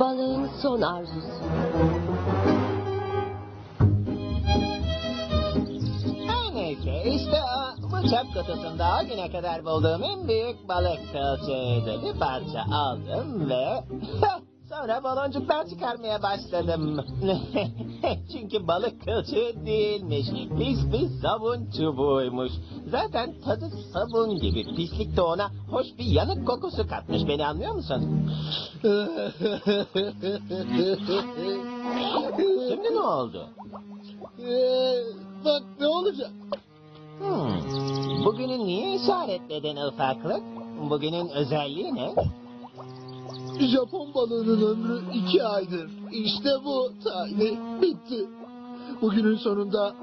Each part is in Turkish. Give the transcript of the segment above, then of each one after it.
balığın son arzusu. Her işte o, bu çöp kutusunda o güne kadar bulduğum en büyük balık kılçığıydı. Bir parça aldım ve sonra baloncuklar çıkarmaya başladım. Çünkü balık kılçığı değilmiş. Pis bir sabun çubuğuymuş. Zaten tadı sabun gibi. Pislik de ona hoş bir yanık kokusu katmış. Beni anlıyor musun? Şimdi ne oldu? Ee, bak ne olacak? Hmm. Bugünü niye işaretledin ufaklık? Bugünün özelliği ne? Japon balığının ömrü iki aydır. İşte bu Tiny bitti. Bugünün sonunda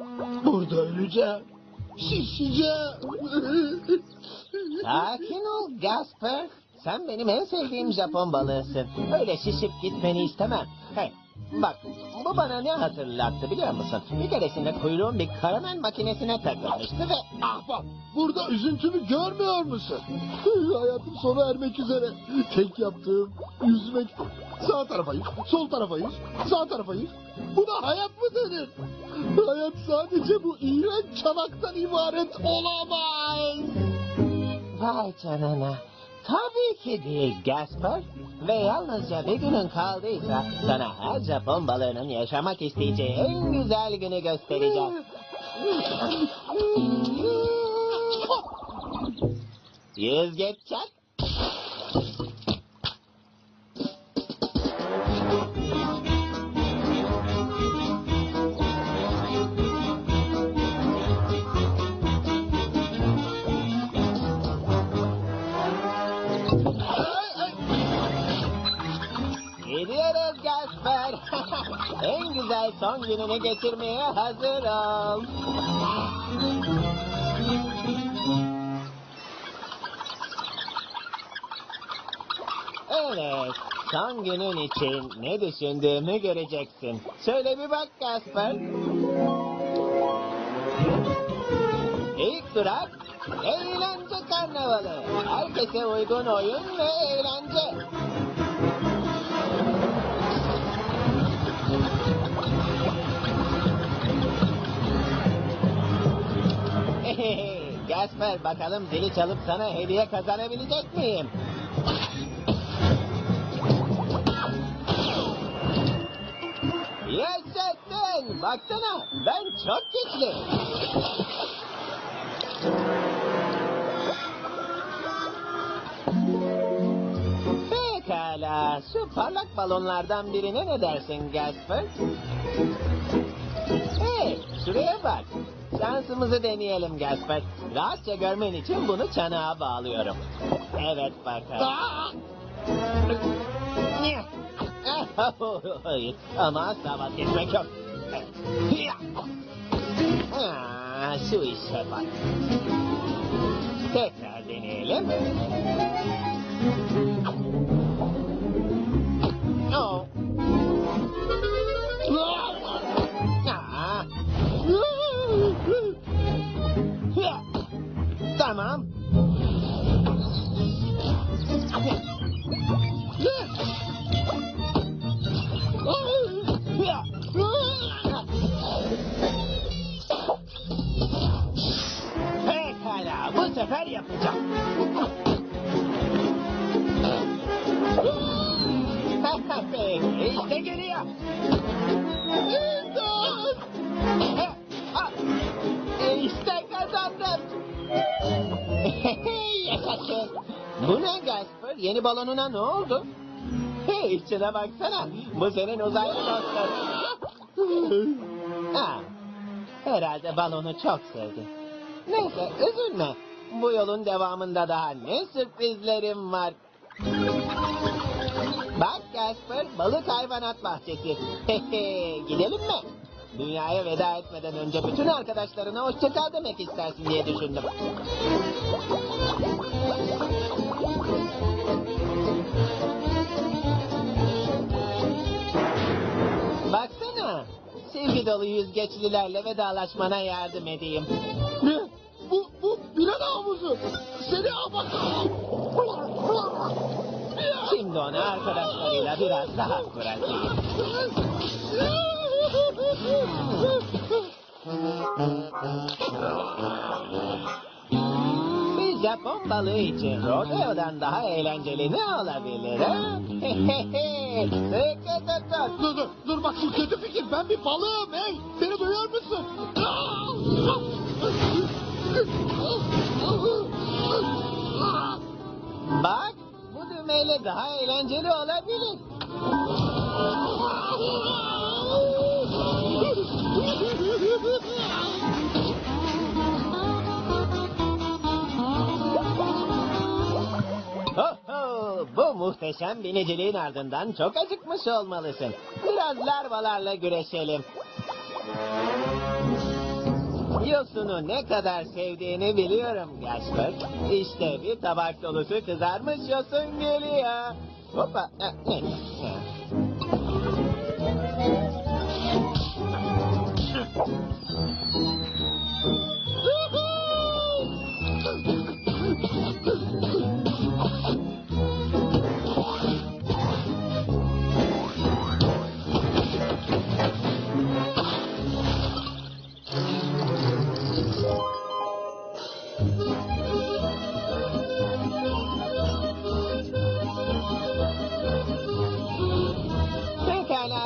burada öleceğim. Şişeceğim. Sakin ol Gasper. Sen benim en sevdiğim Japon balığısın. Öyle şişip gitmeni istemem. Hey, bak bu bana ne hatırlattı biliyor musun? Bir keresinde kuyruğum bir karamel makinesine takılmıştı ve ah bak burada üzüntümü görmüyor musun? Hayatım sona ermek üzere. Tek yaptığım yüzmek. Sağ tarafa yüz, sol tarafa yüz, sağ tarafa yüz. Buna hayat mı denir? Hayat sadece bu iğrenç çanaktan ibaret olamaz. Vay canına. Tabii ki değil Gasper. Ve yalnızca bir günün kaldıysa sana her Japon balığının yaşamak isteyeceği en güzel günü göstereceğim. Yüzgeç çak. En güzel son gününü geçirmeye hazır ol. Evet, son günün için ne düşündüğümü göreceksin. Söyle bir bak Gasper. İlk durak, eğlence karnavalı. Herkese uygun oyun ve eğlence. Gasper bakalım zili çalıp sana hediye kazanabilecek miyim? Yaşasın! Baksana ben çok güçlü. Pekala, şu parlak balonlardan birine ne dersin Gasper? Hey, şuraya bak. Şansımızı deneyelim Gasper. Rahatça görmen için bunu çanağa bağlıyorum. Evet bakalım. Ah! Ama asla vazgeçmek yok. Aa, şu işe bak. Tekrar deneyelim. Sefer yapacağım. İşte geliyor. İmdat! İşte kazandım. Yaşasın. Bu ne Gasper? Yeni balonuna ne oldu? Hey içine baksana. Bu senin uzaylı dostun. ha, herhalde balonu çok sevdi. Neyse üzülme. Bu yolun devamında daha ne sürprizlerim var. Bak Gasper, balık hayvanat bahçesi. Gidelim mi? Dünyaya veda etmeden önce bütün arkadaşlarına hoşça kal demek istersin diye düşündüm. Baksana, sevgi dolu yüzgeçlilerle vedalaşmana yardım edeyim. Havuzu. Seni ama... Şimdi onu arkadaşlarıyla biraz daha bırakayım. Bir Japon balığı için rodeodan daha eğlenceli ne olabilir ha? Dur dur dur bak bu kötü fikir. Ben bir balığım hey. Beni daha eğlenceli olabilir. Ho ho, bu muhteşem biniciliğin ardından çok acıkmış olmalısın. Biraz larvalarla güreşelim. Yosunu ne kadar sevdiğini biliyorum Gasper. İşte bir tabak dolusu kızarmış yosun geliyor. Hoppa.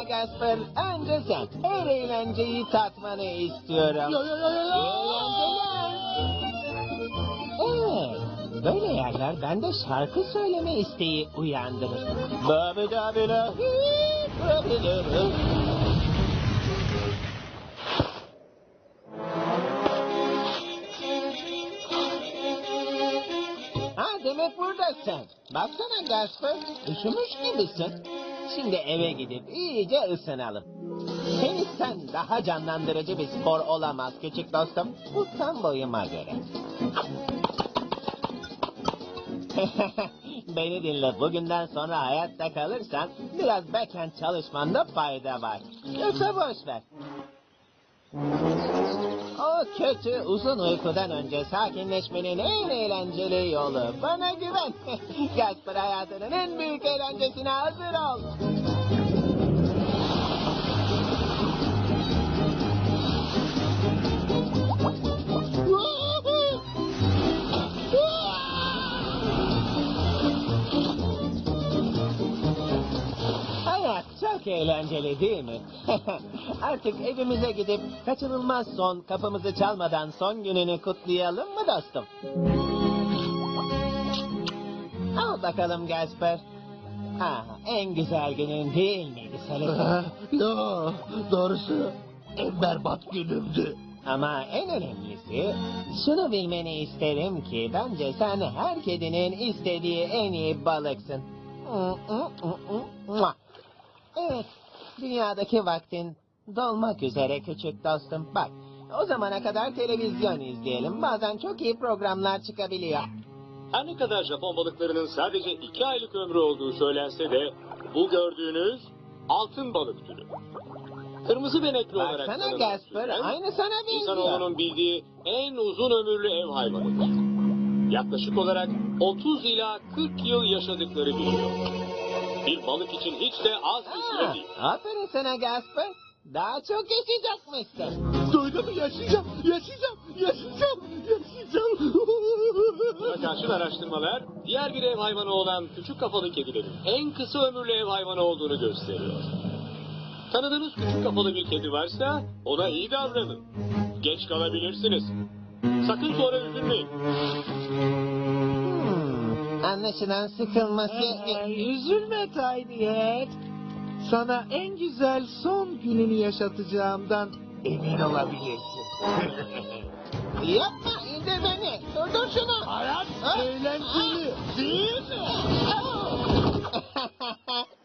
Gasper. Önce sen. Her eğlenceyi tatmanı istiyorum. Ya ya ya ya ya. Evet, böyle yerler bende şarkı söyleme isteği uyandırır. Babi dabi la, babi dabi. Ha demek buradasın. Baksana Gasper, üşümüş gibisin. Şimdi eve gidip iyice ısınalım. Tenisten daha canlandırıcı bir spor olamaz küçük dostum. Bu tam boyuma göre. Beni dinle. Bugünden sonra hayatta kalırsan biraz backhand çalışmanda fayda var. Yoksa boş ver. O kötü uzun uykudan önce sakinleşmenin en eğlenceli yolu. Bana güven. Gasper hayatının en büyük eğlencesine hazır ol. Çok eğlenceli değil mi? Artık evimize gidip kaçınılmaz son kapımızı çalmadan son gününü kutlayalım mı dostum? Al bakalım Gasper. Ha, en güzel günün değil miydi Selin? ya doğrusu en berbat günümdü. Ama en önemlisi şunu bilmeni isterim ki bence sen her kedinin istediği en iyi balıksın. Evet, dünyadaki vaktin dolmak üzere küçük dostum. Bak, o zamana kadar televizyon izleyelim. Bazen çok iyi programlar çıkabiliyor. Her ne kadar Japon balıklarının sadece iki aylık ömrü olduğu söylense de bu gördüğünüz altın balık türü. Kırmızı benekli olarak Baksana tanınan Gasper, türden, aynı sana benziyor. İnsanoğlunun bildiği en uzun ömürlü ev hayvanıdır. Yaklaşık olarak 30 ila 40 yıl yaşadıkları biliniyor. Bir balık için hiç de az bir süre değil. aferin sana Gasper. Daha çok yaşayacakmışsın. Duydun mu yaşayacağım, yaşayacağım, yaşayacağım, yaşayacağım. Buna karşın araştırmalar diğer bir ev hayvanı olan küçük kafalı kedilerin en kısa ömürlü ev hayvanı olduğunu gösteriyor. Tanıdığınız küçük kafalı bir kedi varsa ona iyi davranın. Geç kalabilirsiniz. Sakın sonra üzülmeyin. Anlaşılan sıkılması... Üzülme Tiny Head. Sana en güzel son gününü yaşatacağımdan emin olabilirsin. Yapma indir beni. Durdur şunu. Hayat eğlenceli değil mi?